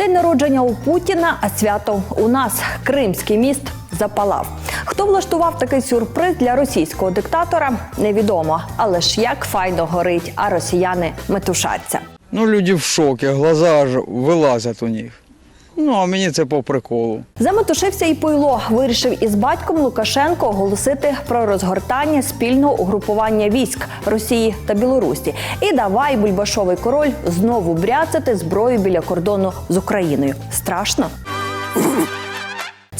День народження у Путіна, а свято у нас. Кримський міст запалав. Хто влаштував такий сюрприз для російського диктатора, невідомо. Але ж як файно горить, а росіяни метушаться. Ну, люди в шокі, глаза ж вилазять у них. Ну, а мені це по приколу. Заметушився і Пойло вирішив із батьком Лукашенко оголосити про розгортання спільного угрупування військ Росії та Білорусі. І давай Бульбашовий король знову бряцати зброю біля кордону з Україною. Страшно.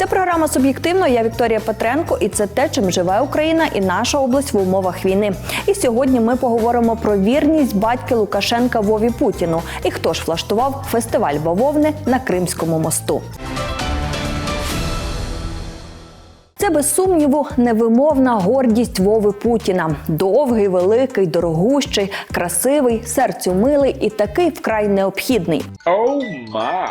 Це програма суб'єктивно. Я Вікторія Петренко, і це те, чим живе Україна і наша область в умовах війни. І сьогодні ми поговоримо про вірність батьки Лукашенка Вові Путіну і хто ж влаштував фестиваль бавовни на Кримському мосту. Це без сумніву невимовна гордість Вови Путіна. Довгий, великий, дорогущий, красивий, серцю милий і такий вкрай необхідний. Oh my.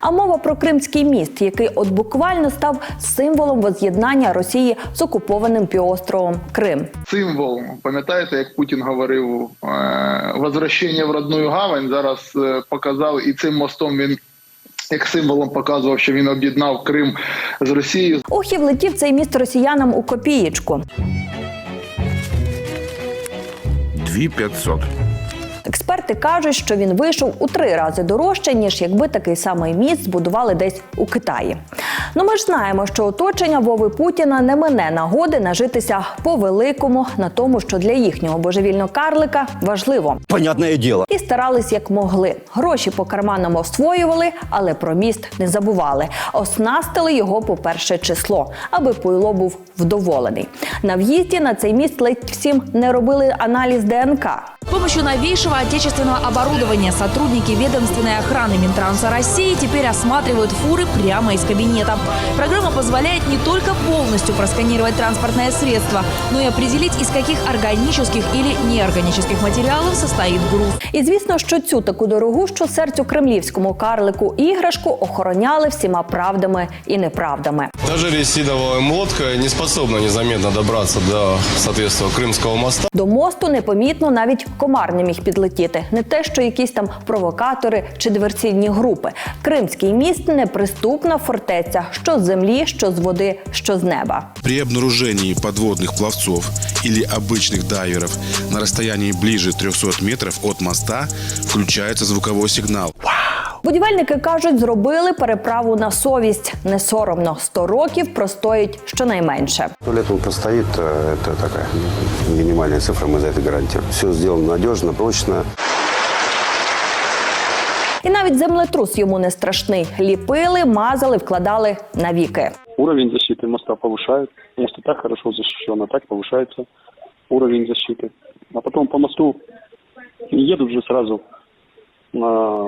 А мова про Кримський міст, який от буквально став символом воз'єднання Росії з окупованим півостровом Крим. символ. Пам'ятаєте, як Путін говорив е, возвращення в родную гавань? Зараз е, показав і цим мостом він. Як символом показував, що він об'єднав Крим з Росією. Ох, і влетів цей міст росіянам у копієчку. 2500. Експерти кажуть, що він вийшов у три рази дорожче, ніж якби такий самий міст збудували десь у Китаї. Ну ми ж знаємо, що оточення Вови Путіна не мине нагоди нажитися по великому на тому, що для їхнього божевільного карлика важливо. Понятное дело. І старались як могли. Гроші по карманам освоювали, але про міст не забували. Оснастили його по перше число, аби Пуйло був вдоволений. На в'їзді на цей міст ледь всім не робили аналіз ДНК. С помощью новейшего отечественного оборудования сотрудники ведомственной охраны Минтранса России теперь осматривают фуры прямо из кабинета. Программа позволяет не только полностью просканировать транспортное средство, но и определить, из каких органических или неорганических материалов состоит груз. І звісно, що цю таку дорогущу серцю кремлівському карлику іграшку охороняли всіма правдами і неправдами. Даже ресидовая лодка не способна незаметно добраться до, соответственно, Крымского моста. До мосту непомітно навіть комар не міг підлетіти. Не те, що якісь там провокатори чи диверсійні групи. Кримський міст неприступна фортеця, що з землі, що з води, що з неба. При обнаружении подводных пловцов или обычных дайверов на расстоянии ближе 300 метров от моста включается звуковой сигнал. Будівельники кажуть, зробили переправу на совість. Не соромно. Сто років простоїть щонайменше. Сто лет он простоит, э, это такая минимальная цифра, мы за это гарантируем. Все сделано надежно, прочно. І навіть землетрус йому не страшний. Ліпили, мазали, вкладали навіки. Уровень защиты моста повышают. Мост и так хорошо защищен, а так повышается уровень защиты. А потом по мосту не едут же сразу на э,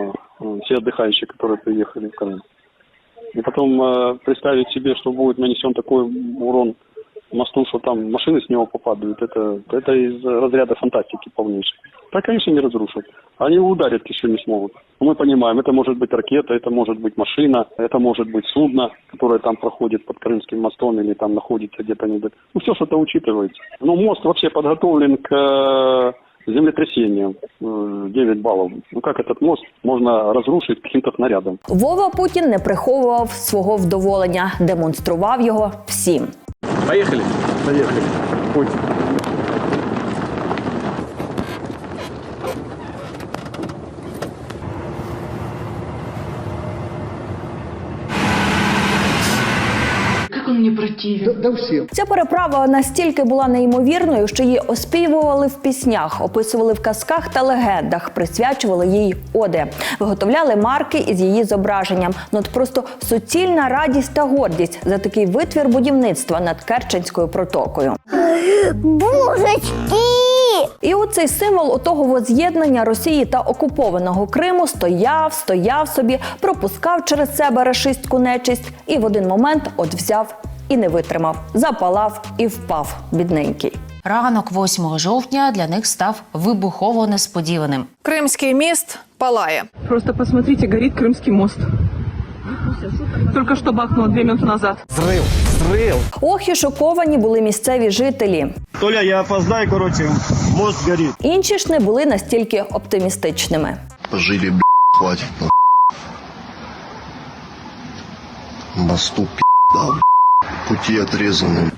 все отдыхающие, которые приехали в Крым. И потом э, представить себе, что будет нанесен такой урон мосту, что там машины с него попадают, это, это из разряда фантастики полнейшей. Так, конечно, не разрушат. Они ударить еще не смогут. Но мы понимаем, это может быть ракета, это может быть машина, это может быть судно, которое там проходит под Крымским мостом или там находится где-то. Ну, все что-то учитывается. Но мост вообще подготовлен к э, землетрясениям. Э, 9 баллов. Ну, как этот мост можно разрушить каким-то снарядом? Вова Путін не приховував свого вдоволення, демонстрував його всім. Поехали. Поехали. Путь. Ця переправа настільки була неймовірною, що її оспівували в піснях, описували в казках та легендах, присвячували їй оди, виготовляли марки із її зображенням. Ну от просто суцільна радість та гордість за такий витвір будівництва над Керченською протокою. Божечки! І оцей символ отого воз'єднання Росії та окупованого Криму стояв, стояв собі, пропускав через себе рашистську нечисть, і в один момент от взяв і не витримав, запалав і впав, бідненький. Ранок 8 жовтня для них став вибухово несподіваним. Кримський міст палає. Просто посмотрите, горит Крымский мост. Только что бахнуло две минуты назад. Зрив, зрив. Ох, і шоковані були місцеві жителі. Толя, я опоздаю, короче, мост горит. Інші ж не були настільки оптимістичними. Жили, хватит. мосту пи***да, пути отрезаны.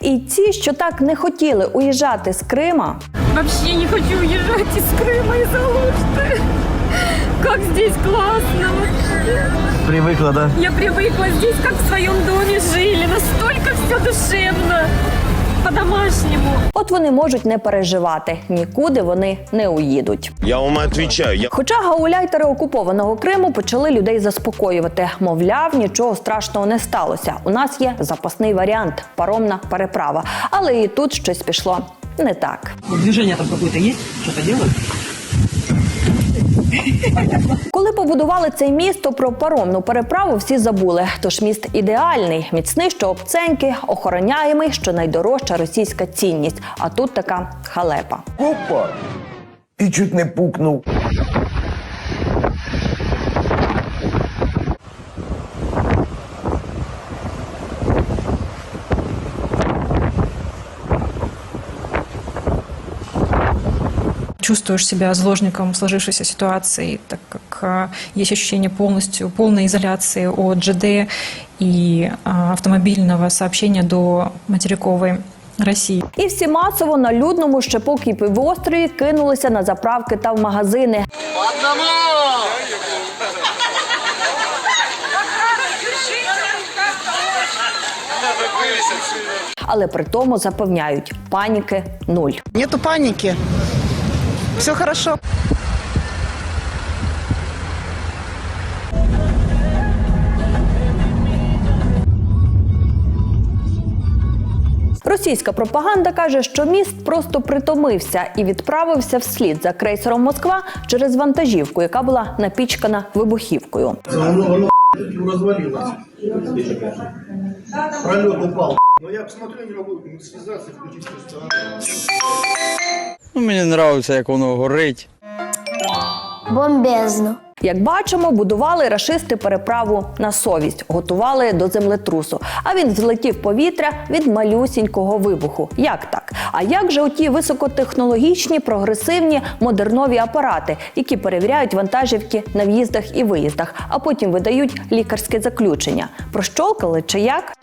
І ці, що так не хотіли уїжджати з Крима, Вообще не хочу уезжать из Крыма из Алушты. Как здесь классно вообще. Привыкла, да? Я привыкла здесь, как в своем доме жили. Настолько все душевно. По-домашнему. от вони можуть не переживати, нікуди вони не уїдуть. Я вам відповідаю. я Хоча гауляйтери окупованого Криму почали людей заспокоювати, мовляв, нічого страшного не сталося. У нас є запасний варіант паромна переправа. Але і тут щось пішло не так. Движення там какое-то есть? Что-то делают? Коли побудували цей міст, то про паромну переправу всі забули. Тож міст ідеальний, міцний, що обценьки, охороняємий, що найдорожча російська цінність. А тут така халепа. Опа! І чуть не пукнув. Чувствуешь себя заложником сложившейся ситуации, так как есть ощущение полностью полной изоляции от ЖД и автомобильного сообщения до материковой России. І всі масово на людному ще поки півострові кинулися на заправки та в магазини. Але при тому запевняють, паніки нуль. Нету паники. Все хорошо. Російська пропаганда каже, що міст просто притомився і відправився вслід за крейсером Москва через вантажівку, яка була напічкана вибухівкою. Развалилось. Пролет упал. Но я посмотрю, не могу связаться и включить Ну, мені подобається, як воно горить. Бомбезно. Як бачимо, будували рашисти переправу на совість, готували до землетрусу. А він злетів повітря від малюсінького вибуху. Як так? А як же оті високотехнологічні, прогресивні модернові апарати, які перевіряють вантажівки на в'їздах і виїздах, а потім видають лікарське заключення? Прощолкали чи як?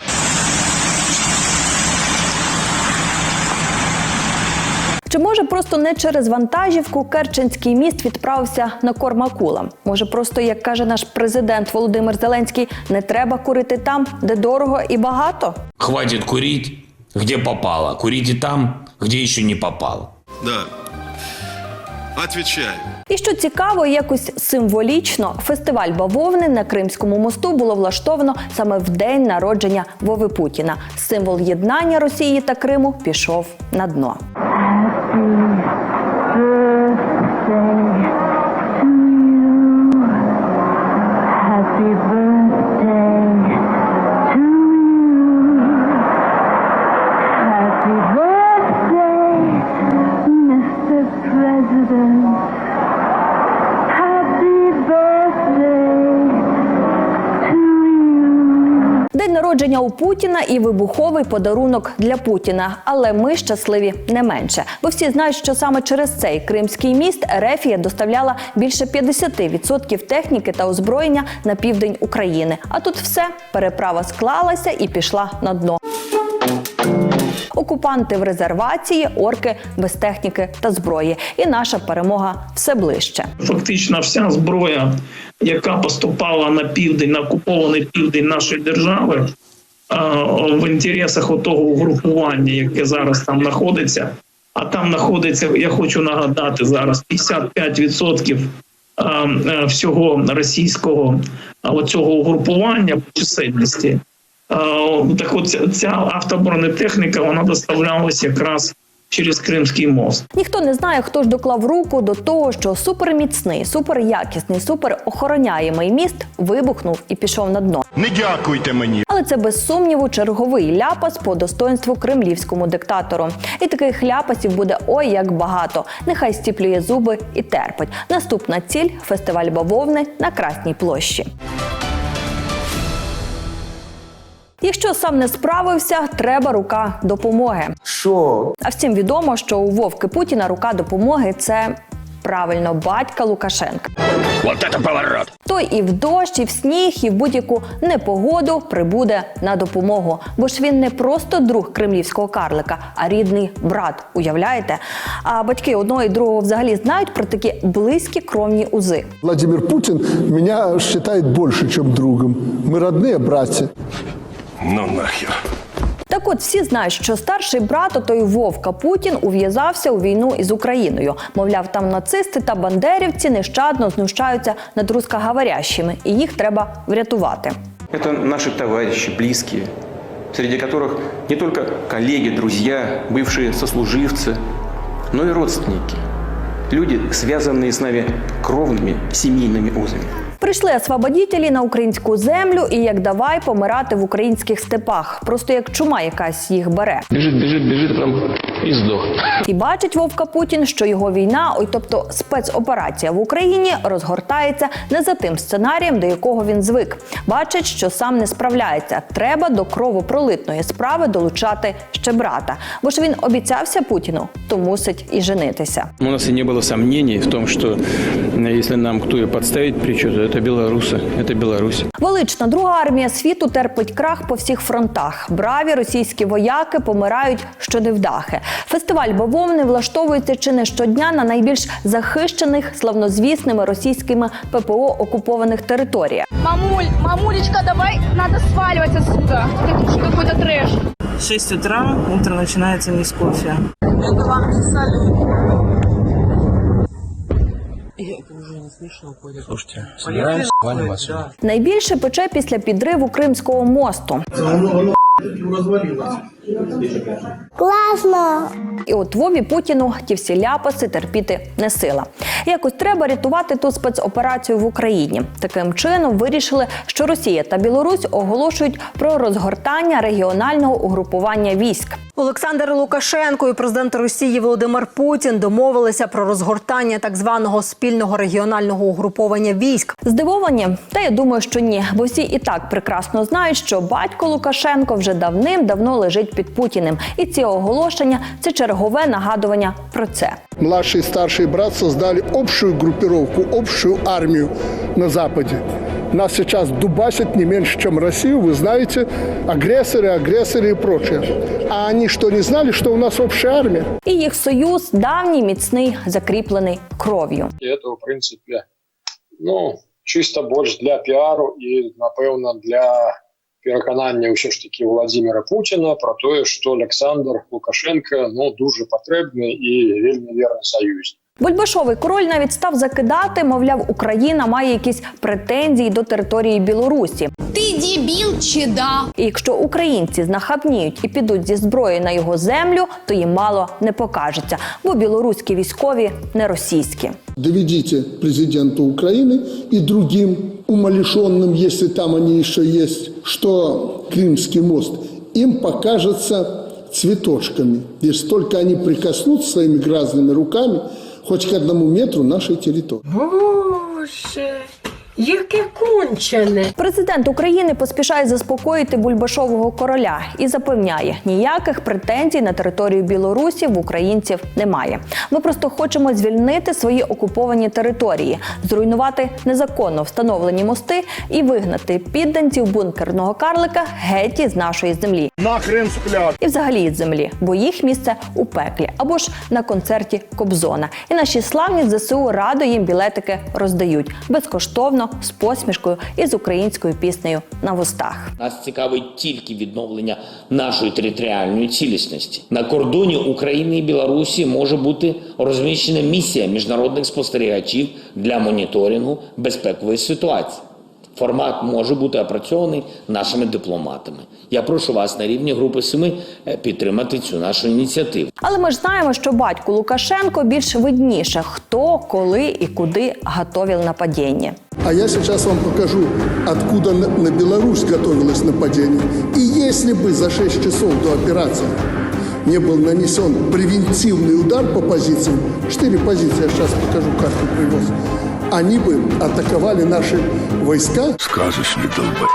Чи може просто не через вантажівку Керченський міст відправився на корм акулам? Може, просто як каже наш президент Володимир Зеленський, не треба курити там, де дорого і багато? Хватить куріть, где попало. і там, де ще не попало. Да. Отвечаю. І що цікаво, якось символічно фестиваль бавовни на Кримському мосту було влаштовано саме в день народження Вови Путіна. Символ єднання Росії та Криму пішов на дно. У Путіна і вибуховий подарунок для Путіна. Але ми щасливі не менше, бо всі знають, що саме через цей кримський міст Ерефія доставляла більше 50% техніки та озброєння на південь України. А тут все переправа склалася і пішла на дно. Окупанти в резервації, орки без техніки та зброї. І наша перемога все ближче. Фактично вся зброя, яка поступала на південь, на окупований південь нашої держави, в інтересах отого угрупування, яке зараз там знаходиться. А там знаходиться, я хочу нагадати зараз, 55% а, е, всього російського цього угрупування по чисельності. Так от ця автобронетехніка вона доставлялася якраз через Кримський мост. Ніхто не знає, хто ж доклав руку до того, що суперміцний, суперякісний, суперохороняємий міст вибухнув і пішов на дно. Не дякуйте мені. Але це без сумніву черговий ляпас по достоинству кремлівському диктатору. І таких ляпасів буде ой як багато. Нехай стіплює зуби і терпить. Наступна ціль фестиваль бавовни на Красній площі. Якщо сам не справився, треба рука допомоги. Що? А всім відомо, що у Вовки Путіна рука допомоги це правильно батька Лукашенка. Вот это поворот! той і в дощ, і в сніг, і в будь-яку непогоду прибуде на допомогу. Бо ж він не просто друг кремлівського карлика, а рідний брат. Уявляєте? А батьки одного і другого взагалі знають про такі близькі кровні узи. Владимир Путин меня считает больше, чем другом. Мы родные братья. Ну нахер. Так от всі знають, що старший брат отой Вовка Путін ув'язався у війну із Україною. Мовляв, там нацисти та бандерівці нещадно знущаються над рускоговорящими, і їх треба врятувати. Это наши товарищи, близкие, среди которых не только коллеги, друзья, бывшие сослуживцы, но и родственники. Люди, связанные с нами кровными семейными узами. Прийшли освободітелі на українську землю і як давай помирати в українських степах. Просто як чума якась їх бере. Біжить, біжить, біжить прям и сдох. І бачить Вовка Путін, що його війна, ой, тобто спецоперація в Україні, розгортається не за тим сценарієм, до якого він звик. Бачить, що сам не справляється. Треба до кровопролитної справи долучати ще брата. Бо ж він обіцявся Путіну, то мусить і женитися. У нас и не было сомнений в том, что э, если нам кто и подставить причуду, это белорусы, это Беларусь. Велична друга армія світу терпить крах по всіх фронтах. Браві російські вояки помирають щоневдахи. Фестиваль бавовни влаштовується чи не щодня на найбільш захищених славнозвісними російськими ППО окупованих територіях. Мамуль, мамулечка, давай, надо сваливать отсюда. Это что какой-то трэш. 6 утра, утро начинается не с кофе. Это вам писали. Это уже не смешно ходит. Слушайте, собираемся, валим отсюда. Найбільше пече після підриву Кримського мосту. Классно. І от Вові Путіну ті всі ляпаси терпіти не сила. Якось треба рятувати ту спецоперацію в Україні. Таким чином вирішили, що Росія та Білорусь оголошують про розгортання регіонального угрупування військ. Олександр Лукашенко і президент Росії Володимир Путін домовилися про розгортання так званого спільного регіонального угруповання військ. Здивовані? Та я думаю, що ні, бо всі і так прекрасно знають, що батько Лукашенко вже давним-давно лежить під Путіним, і ці оголошення це чергове нагадування про це. Младший и старший брат создали общую группировку, общую армию на Западе. Нас сейчас дубасят не меньше, чем Россию. Вы знаете, агрессоры, агрессоры и прочее. А они что, не знали, что у нас общая армия? І їх союз давній, міцний, закріплений кров'ю. І это, в принципі, ну, чисто більш для піару і, напевно, для переконання все ж таки Володимира Путіна про те, що Олександр Лукашенко ну, дуже потрібний і вельми вірний союзник. Бульбашовий король навіть став закидати, мовляв, Україна має якісь претензії до території Білорусі. Ти дебіл чи да? І якщо українці знахабніють і підуть зі зброєю на його землю, то їм мало не покажеться, бо білоруські військові не російські. Доведите президенту Украины и другим умалишенным, если там они еще есть, что Крымский мост им покажется цветочками, если только они прикоснутся своими грязными руками хоть к одному метру нашей территории. Боже, яке кончене. Президент України поспішає заспокоїти бульбашового короля і запевняє, ніяких претензій на територію Білорусі в українців немає. Ми просто хочемо звільнити свої окуповані території, зруйнувати незаконно встановлені мости і вигнати підданців бункерного карлика геть із нашої землі. Нахрен сплят. І взагалі із землі, бо їх місце у пеклі або ж на концерті Кобзона. І наші славні ЗСУ радо їм білетики роздають безкоштовно, з посмішкою і з українською піснею на вустах. Нас цікавить тільки відновлення нашої територіальної цілісності. На кордоні України і Білорусі може бути розміщена місія міжнародних спостерігачів для моніторингу безпекової ситуації. Формат може бути опрацьований нашими дипломатами. Я прошу вас на рівні групи семи е, підтримати цю нашу ініціативу. Але ми ж знаємо, що батьку Лукашенко більш видніше, хто, коли і куди готовив нападіння. А я сейчас вам покажу, откуда на на Беларусь готовилось нападение. И если бы за 6 часов до операции не был нанесен превентивный удар по позициям, четыре позиции, я сейчас покажу, карту привез, они бы атаковали наши войска. Сказочный долбай.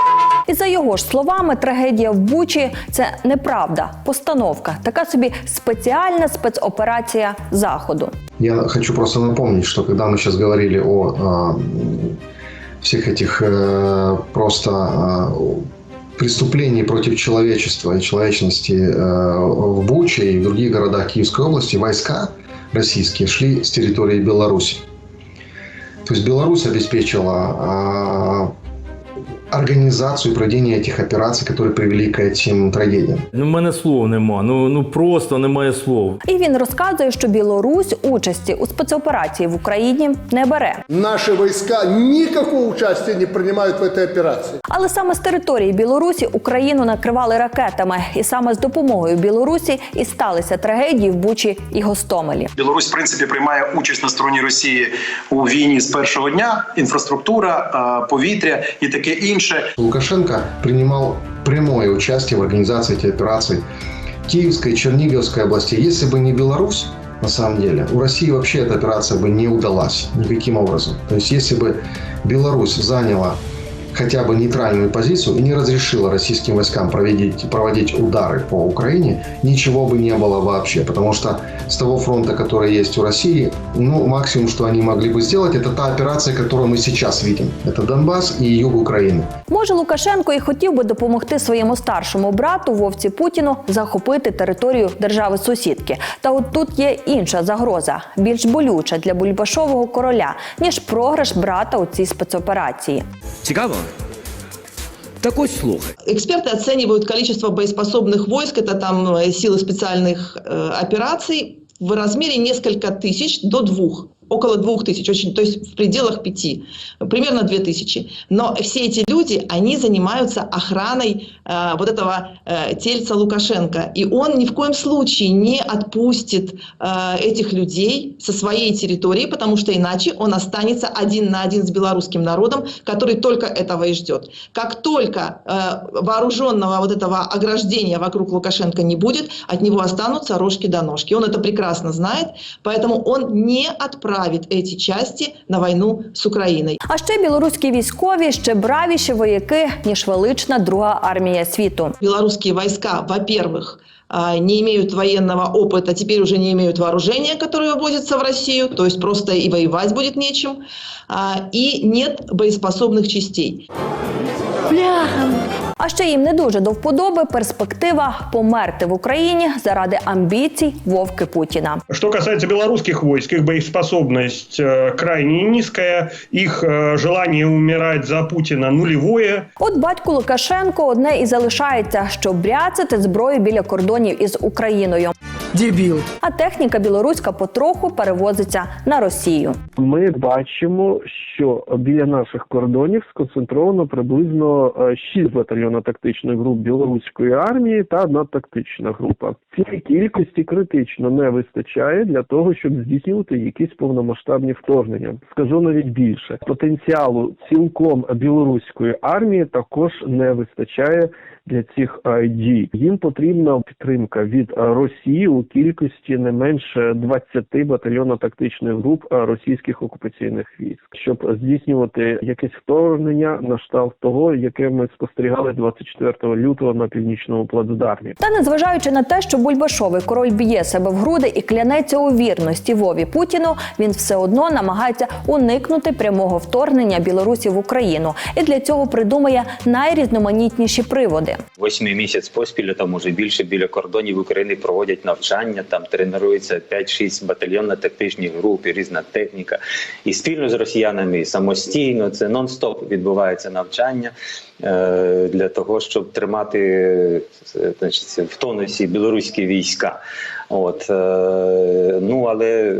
І за його ж словами, трагедія в Бучі це неправда, постановка, така собі спеціальна спецоперація заходу. Я хочу просто напомнить, что когда мы сейчас говорили о а, всех этих э, просто э, преступлений против человечества и человечности э, в Буче и в других городах Киевской области войска российские шли с территории Беларуси. То есть Беларусь обеспечила организацию и проведение этих операций, которые привели к этим трагедиям. Ну, в мене слов нема. Ну, ну просто немає слов. І він розказує, що Білорусь участі у спецоперації в Україні не бере. Наши войска никакого участия не принимают в этой операции. Але саме з території Білорусі Україну накривали ракетами, і саме з допомогою Білорусі і сталися трагедії в Бучі і Гостомелі. Білорусь, в принципі, приймає участь на стороні Росії у війні з першого дня. Інфраструктура, е, повітря і таке інше. Лукашенко принимал прямое участие в организации этих операций Киевской и Черниговской области. Если бы не Беларусь, на самом деле, у России вообще эта операция бы не удалась никаким образом. То есть, если бы Беларусь заняла хотя бы нейтральную позицию и не разрешила российским войскам проводить, проводить удары по Украине, ничего бы не было вообще. Потому что с того фронта, который есть у России, ну, максимум, что они могли бы сделать, это та операция, которую мы сейчас видим. Это Донбасс и юг Украины. Може, Лукашенко і хотів би допомогти своєму старшому брату Вовці Путіну захопити територію держави сусідки. Та от тут є інша загроза, більш болюча для Бульбашового короля ніж програш брата у цій спецоперації. Цікаво? Так ось слухай. Эксперты оценивают количество боеспособных войск, это там э, силы специальных э, операций, в размере несколько тысяч до двух. Около двух тысяч, очень, то есть в пределах пяти, примерно две тысячи. Но все эти люди, они занимаются охраной э, вот этого э, тельца Лукашенко. И он ни в коем случае не отпустит э, этих людей со своей территории, потому что иначе он останется один на один с белорусским народом, который только этого и ждет. Как только э, вооруженного вот этого ограждения вокруг Лукашенко не будет, от него останутся рожки до ножки. Он это прекрасно знает, поэтому он не отправит эти части на войну с Украиной. А ще білоруські військові ще бравіші вояки ніж велична друга армія світу. Белорусские войска, во-первых, а, не имеют военного опыта, теперь уже не имеют вооружения, которое ввозится в Россию, то есть просто и воевать будет нечем, а, и нет боеспособных частей. А ще їм не дуже до вподоби перспектива померти в Україні заради амбіцій Вовки Путіна. Що касається білоруських військ, їх боєспособність э, крайне низкая, їх желання желание за Путіна нульове. От батько Лукашенко одне і залишається, що бряцати зброю біля кордонів із Україною. Дебіл. А техніка білоруська потроху перевозиться на Росію. Ми бачимо, що біля наших кордонів сконцентровано приблизно 6 батальйонно-тактичних груп білоруської армії та одна тактична група. Цієї кількості критично не вистачає для того, щоб здійснювати якісь повномасштабні вторгнення. Скажу навіть більше потенціалу цілком білоруської армії також не вистачає для цих е, дій. Їм потрібна підтримка від е, Росії у кількості не менше 20 батальйонно-тактичних груп е, російських окупаційних військ, щоб здійснювати якесь вторгнення на штаб того, яке ми спостерігали 24 лютого на північному плацдармі. Та незважаючи на те, що Бульбашовий король б'є себе в груди і клянеться у вірності Вові Путіну, він все одно намагається уникнути прямого вторгнення Білорусі в Україну і для цього придумає найрізноманітніші приводи. Восьмий місяць поспіль, там може більше біля кордонів України проводять навчання. Там тренуються 5-6 батальйонно-тактичних груп, і різна техніка. І спільно з росіянами, і самостійно це нон-стоп відбувається навчання е, для того, щоб тримати е, значить, в тонусі білоруські війська. От е, ну але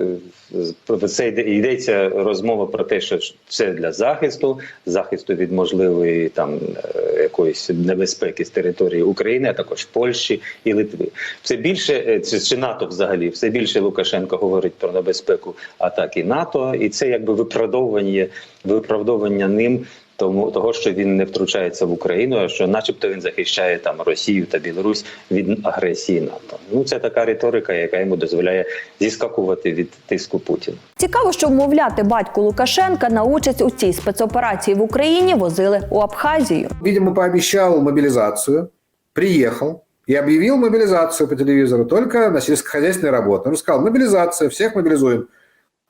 це йдеться розмова про те, що це для захисту, захисту від можливої там е, якоїсь небезпеки з території України, а також Польщі і Литви. Все більше е, чи НАТО взагалі, все більше Лукашенко говорить про небезпеку атаки НАТО, і це якби виправдовування виправдовування ним Тому того, що він не втручається в Україну, а що, начебто, він захищає там Росію та Білорусь від агресії НАТО. Ну це така риторика, яка йому дозволяє зіскакувати від тиску Путіна. Цікаво, що вмовляти батьку Лукашенка на участь у цій спецоперації в Україні возили у Абхазію. Видимо, пообещал мобилизацию, приехал и объявил мобилизацию по телевизору только на сельскохозяйственные работы. Он сказал, мобилизация, всех мобилизуем.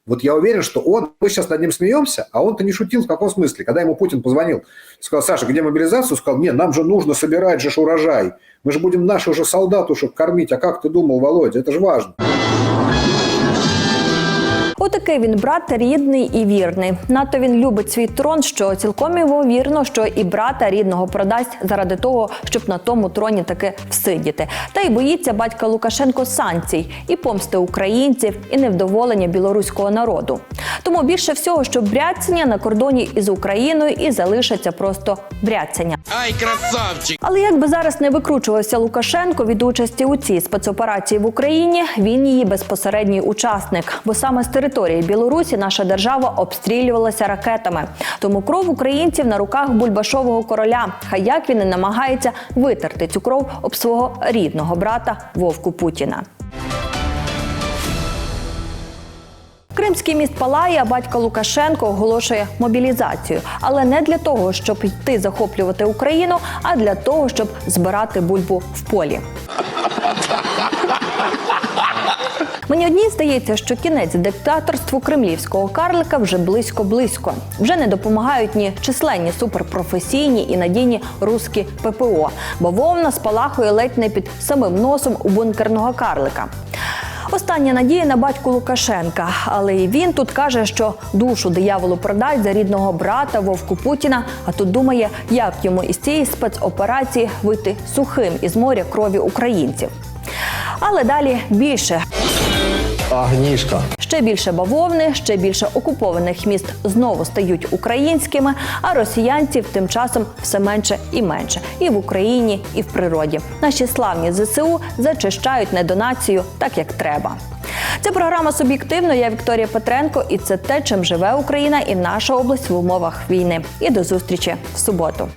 Вот я уверен, что он, мы сейчас над ним смеемся, а он-то не шутил в каком смысле. Когда ему Путин позвонил, сказал, Саша, где мобилизацию? Сказал, нет, нам же нужно собирать же урожай. Мы же будем наших же солдатушек кормить. А как ты думал, Володя? Это же важно. Отакий він брат рідний і вірний. Надто він любить свій трон, що цілком ймовірно, що і брата рідного продасть заради того, щоб на тому троні таки всидіти. Та й боїться батька Лукашенко санкцій і помсти українців, і невдоволення білоруського народу. Тому більше всього, що бряцання на кордоні із Україною і залишиться просто бряцання. Ай, красавчик! Але як би зараз не викручувався Лукашенко від участі у цій спецоперації в Україні, він її безпосередній учасник, бо саме з території Білорусі наша держава обстрілювалася ракетами. Тому кров українців на руках бульбашового короля. Хай як він і намагається витерти цю кров об свого рідного брата Вовку Путіна. Кримський міст палає, а батько Лукашенко оголошує мобілізацію, але не для того, щоб йти захоплювати Україну, а для того, щоб збирати бульбу в полі. Мені одній здається, що кінець диктаторству кремлівського карлика вже близько-близько. Вже не допомагають ні численні суперпрофесійні і надійні руські ППО, бо вовна спалахує ледь не під самим носом у бункерного карлика. Остання надія на батьку Лукашенка, але і він тут каже, що душу дияволу продасть за рідного брата Вовку Путіна. А тут думає, як йому із цієї спецоперації вийти сухим із моря крові українців. Але далі більше. Огнишко. Ще більше бавовни, ще більше окупованих міст знову стають українськими, а росіянців тим часом все менше і менше і в Україні, і в природі. Наші славні ЗСУ зачищають недонацію так, як треба. Це програма суб'єктивно. Я Вікторія Петренко, і це те, чим живе Україна і наша область в умовах війни. І до зустрічі в суботу.